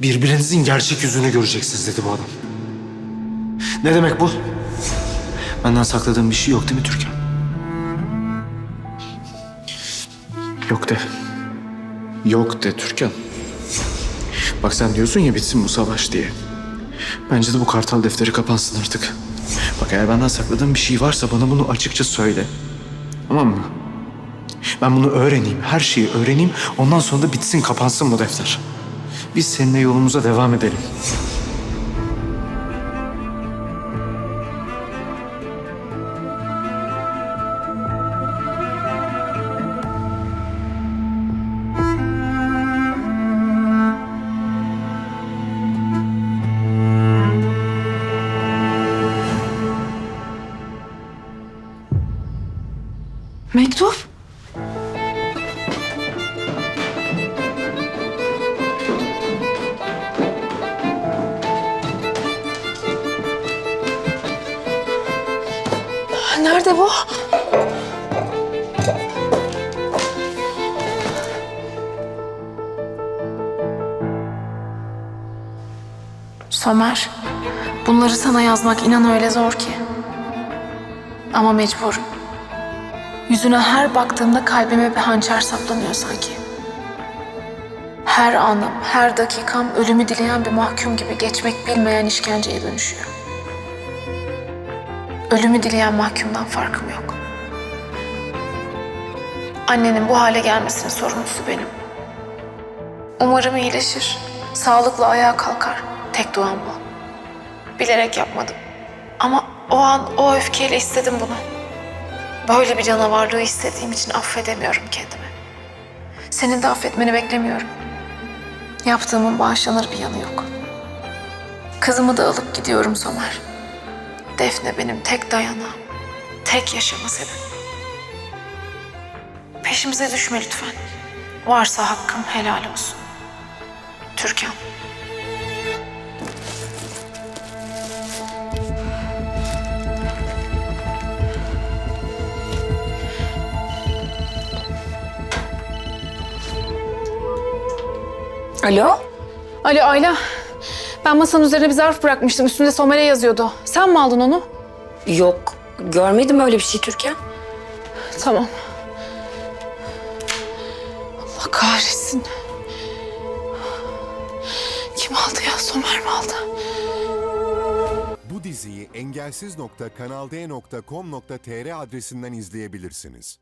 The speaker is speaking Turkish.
Birbirinizin gerçek yüzünü göreceksiniz dedi bu adam. Ne demek bu? Benden sakladığın bir şey yok değil mi Türkan? Yok de. Yok de Türkan. Bak sen diyorsun ya bitsin bu savaş diye. Bence de bu kartal defteri kapansın artık. Bak eğer benden sakladığın bir şey varsa bana bunu açıkça söyle. Tamam mı? Ben bunu öğreneyim, her şeyi öğreneyim. Ondan sonra da bitsin, kapansın bu defter. Biz seninle yolumuza devam edelim. Mektup? Nerede bu? Somer, bunları sana yazmak inan öyle zor ki. Ama mecburum. Yüzüne her baktığımda kalbime bir hançer saplanıyor sanki. Her anım, her dakikam ölümü dileyen bir mahkum gibi geçmek bilmeyen işkenceye dönüşüyor. Ölümü dileyen mahkumdan farkım yok. Annenin bu hale gelmesinin sorumlusu benim. Umarım iyileşir, sağlıklı ayağa kalkar. Tek duam bu. Bilerek yapmadım. Ama o an o öfkeyle istedim bunu. Böyle bir canavarlığı istediğim için affedemiyorum kendimi. Senin de affetmeni beklemiyorum. Yaptığımın bağışlanır bir yanı yok. Kızımı da alıp gidiyorum Somer. Defne benim tek dayanağım. Tek yaşama sebebim. Peşimize düşme lütfen. Varsa hakkım helal olsun. Türkan. Alo? Alo Ayla. Ben masanın üzerine bir zarf bırakmıştım. Üstünde Somer'e yazıyordu. Sen mi aldın onu? Yok, görmedim öyle bir şey Türkan. Tamam. Allah kahretsin. Kim aldı ya? Somer mi aldı? Bu diziyi engelsiz.kanalde.com.tr adresinden izleyebilirsiniz.